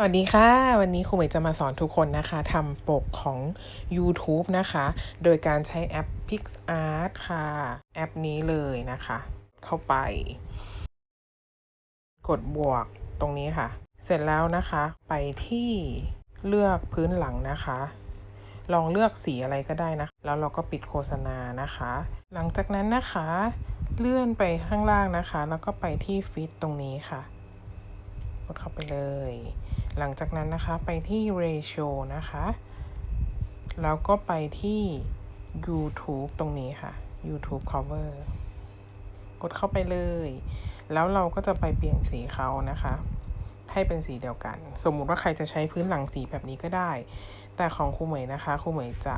สวัสดีค่ะ วันนี้ครูเหมยจะมาสอนทุกคนนะคะทำปกของ YouTube นะคะ โดยการใช้แอป PixArt ค่ะ แอปนี้เลยนะคะ เข้าไป กดบวกตรงนี้ค่ะ เสร็จแล้วนะคะ ไปที่เลือกพื้นหลังนะคะ ลองเลือกสีอะไรก็ได้นะแล้วเราก็ปิดโฆษณานะคะ หลังจากนั้นนะคะ เลื่อนไปข้างล่างนะคะ แล้วก็ไปที่ฟิตตรงนี้ค่ะ เข้าไปเลย หลังจากนั้นนะคะไปที่ ratio นะคะ แล้วก็ไปที่ YouTube ตรงนี้ค่ะ YouTube cover กดเข้าไปเลย แล้วเราก็จะไปเปลี่ยนสีเขานะคะ ให้เป็นสีเดียวกัน สมมุติว่าใครจะใช้พื้นหลังสีแบบนี้ก็ได้ แต่ของครูเหมยนะคะครูเหมยจะ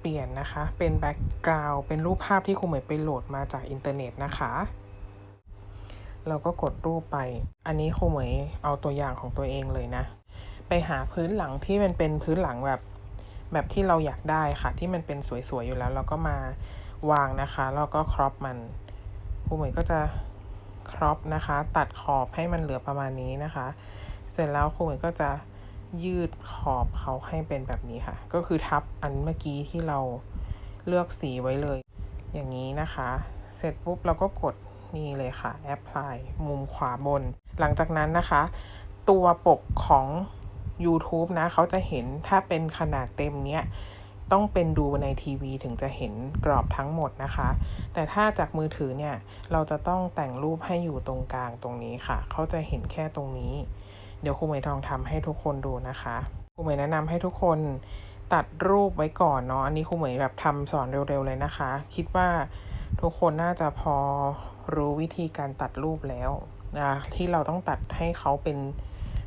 เปลี่ยนนะคะ เป็นแบ็กกราวเป็นรูปภาพที่ครูเหมยไปโหลดมาจากอินเทอร์เน็ตนะคะ เราก็กดรูปไป อันนี้ครูเหมยเอาตัวอย่างของตัวเองเลยนะ ไปหาพื้นหลังที่มันเป็นพื้นหลังแบบ แบบที่เราอยากได้ค่ะ ที่มันเป็นสวยๆอยู่แล้ว เราก็มาวางนะคะแล้วก็ครอปมันครูเหมยก็จะครอปนะคะ ตัดขอบให้มันเหลือประมาณนี้นะคะ เสร็จแล้วครูเหมยก็จะยืดขอบเขาให้เป็นแบบนี้ค่ะ ก็คือทับอันเมื่อกี้ที่เราเลือกสีไว้เลย อย่างนี้นะคะ เสร็จปุ๊บเราก็กด นี่เลยค่ะ apply มุมขวาบน หลังจากนั้นนะคะ ตัวปกของ YouTube นะเขาจะเห็นถ้าเป็นขนาดเต็มเนี้ยต้องเป็นดูในทีวีถึงจะเห็นกรอบทั้งหมดนะคะ แต่ถ้าจากมือถือเนี่ยเราจะต้องแต่งรูปให้อยู่ตรงกลางตรงนี้ค่ะ เขาจะเห็นแค่ตรงนี้ เดี๋ยวครูเหมยทองทำให้ทุกคนดูนะคะครูเหมยแนะนำให้ทุกคนตัดรูปไว้ก่อนเนาะ อันนี้ครูเหมยแบบทำสอนเร็วๆเลยนะคะ คิดว่า ทุกคนน่าจะพอรู้วิธีการตัดรูปแล้วนะที่เราต้องตัดให้เขาเป็น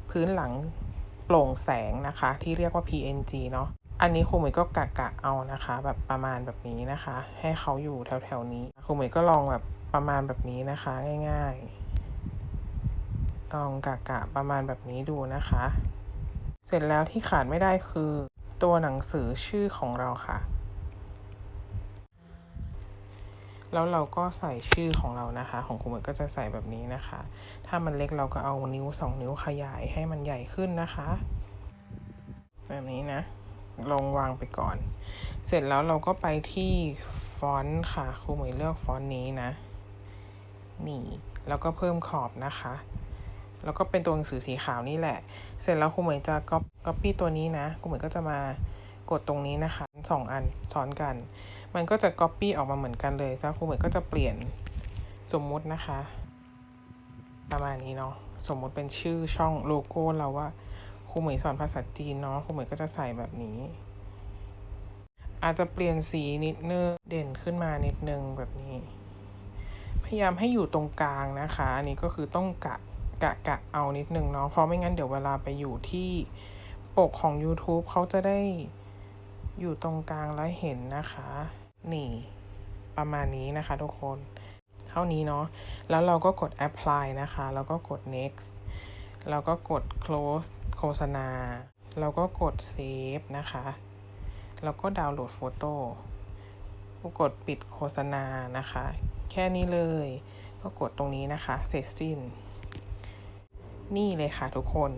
พื้นหลังโปร่งแสงนะคะ ที่เรียกว่า PNG เนาะอันนี้ครูเหมยก็กะกะเอานะคะ แบบประมาณแบบนี้นะคะ ให้เขาอยู่แถวๆนี้ครูเหมยก็ลองแบบประมาณแบบนี้นะคะ ง่ายๆ ลองกะกะประมาณแบบนี้ดูนะคะ เสร็จแล้วที่ขาดไม่ได้คือ ตัวหนังสือชื่อของเราค่ะ แล้วเราก็ใส่ชื่อของเรานะคะ ของครูเหมยก็จะใส่แบบนี้นะคะ ถ้ามันเล็กเราก็เอานิ้วสองนิ้วขยายให้มันใหญ่ขึ้นนะคะ แบบนี้นะ ลงวางไปก่อน เสร็จแล้วเราก็ไปที่ฟอนต์ค่ะครูเหมยเลือกฟอนต์นี้นะ นี่ แล้วก็เพิ่มขอบนะคะ แล้วก็เป็นตัวหนังสือสีขาวนี่แหละ เสร็จแล้วครูเหมยจะก๊อปก๊อปปี้ตัวนี้นะครูเหมยก็จะมา กดตรงนี้นะคะสองอันซ้อนกัน มันก็จะก๊อปปี้ออกมาเหมือนกันเลยแล้วครูเหมยก็จะเปลี่ยนสมมุตินะคะ ประมาณนี้เนาะสมมุติเป็นชื่อช่องโลโก้เราว่าครูเหมยสอนภาษาจีนเนาะครูเหมยก็จะใส่แบบนี้ อาจจะเปลี่ยนสีนิดนึงเด่นขึ้นมานิดนึงแบบนี้ พยายามให้อยู่ตรงกลางนะคะ อันนี้ก็คือต้องกะกะกะเอานิดนึงเนาะเพราะไม่งั้นเดี๋ยวเวลาไปอยู่ที่ปกของ YouTube เขาจะได้ อยู่ตรงกลางแล้วเห็นนะคะ นี่ ประมาณนี้นะคะทุกคน เท่านี้เนาะแล้วเราก็กด apply นะคะ แล้วก็กด next แล้วก็กด close โฆษณา แล้วก็กด save นะคะ แล้วก็ดาวน์โหลดโฟโต้ก็กดปิดโฆษณานะคะ แค่นี้เลย ก็กดตรงนี้นะคะ เสร็จสิ้น นี่เลยค่ะทุกคน